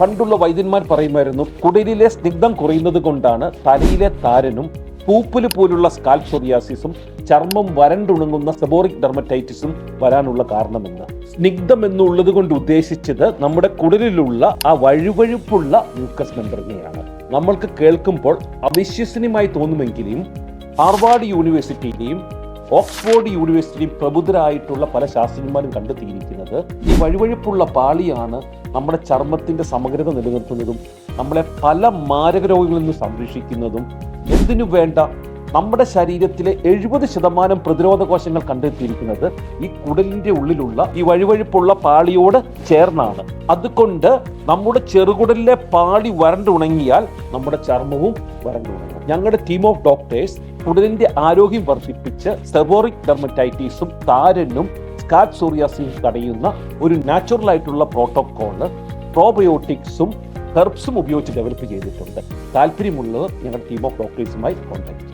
പണ്ടുള്ള വൈദ്യന്മാർ പറയുമായിരുന്നു കുടലിലെ സ്നിഗ്ധം കുറയുന്നത് കൊണ്ടാണ് തലയിലെ താരനും പൂപ്പൽ പോലുള്ള സ്കാൽപ് സോറിയാസിസും ചർമ്മം വരണ്ടുണങ്ങുന്ന സെബോറിക് ഡെർമറ്റൈറ്റിസും വരാനുള്ള കാരണമെന്ന്. സ്നിഗ്ധം എന്നുള്ളത് കൊണ്ട് ഉദ്ദേശിച്ചത് നമ്മുടെ കുടലിലുള്ള ആ വഴുവഴുപ്പുള്ള മ്യൂക്കസ് മെമ്പറിനെയാണ് നമ്മൾക്ക് കേൾക്കുമ്പോൾ അവിശ്വസനീയമായി തോന്നുമെങ്കിലും ഹാർവാർഡ് യൂണിവേഴ്സിറ്റിയിലെയും ഓക്സ്ഫോർഡ് യൂണിവേഴ്സിറ്റിയും പ്രബുദ്ധരായിട്ടുള്ള പല ശാസ്ത്രജ്ഞന്മാരും കണ്ടെത്തിയിരിക്കുന്നത് ഈ വഴുവഴുപ്പുള്ള പാളിയാണ് നമ്മുടെ ചർമ്മത്തിന്റെ സമഗ്രത നിലനിർത്തുന്നതും നമ്മളെ പല മാരക രോഗങ്ങളിൽ നിന്ന് സംരക്ഷിക്കുന്നതും എന്തിനു വേണ്ട നമ്മുടെ ശരീരത്തിലെ എഴുപത് ശതമാനം പ്രതിരോധ കോശങ്ങൾ കണ്ടെത്തിയിരിക്കുന്നത് ഈ കുടലിന്റെ ഉള്ളിലുള്ള ഈ വഴുവഴുപ്പുള്ള പാളിയോട് ചേർന്നാണ്. അതുകൊണ്ട് നമ്മുടെ ചെറുകുടലിലെ പാളി വരണ്ടുണങ്ങിയാൽ നമ്മുടെ ചർമ്മവും വരണ്ടുണങ്ങും. ഞങ്ങളുടെ ടീം ഓഫ് ഡോക്ടേഴ്സ് കുടലിന്റെ ആരോഗ്യം വർദ്ധിപ്പിച്ച് സെബോറിക് ഡെർമറ്റൈറ്റീസും താരനും സ്കാറ്റ് സോറിയാസിസ് തടയുന്ന ഒരു നാച്ചുറൽ ആയിട്ടുള്ള പ്രോട്ടോക്കോൾ പ്രോബയോട്ടിക്സും ഹെർബ്സും ഉപയോഗിച്ച് ഡെവലപ്പ് ചെയ്തിട്ടുണ്ട്. താല്പര്യമുള്ളവർ ഞങ്ങളുടെ ടീം ഓഫ് ഡോക്ടേഴ്സുമായി കോൺടാക്ട്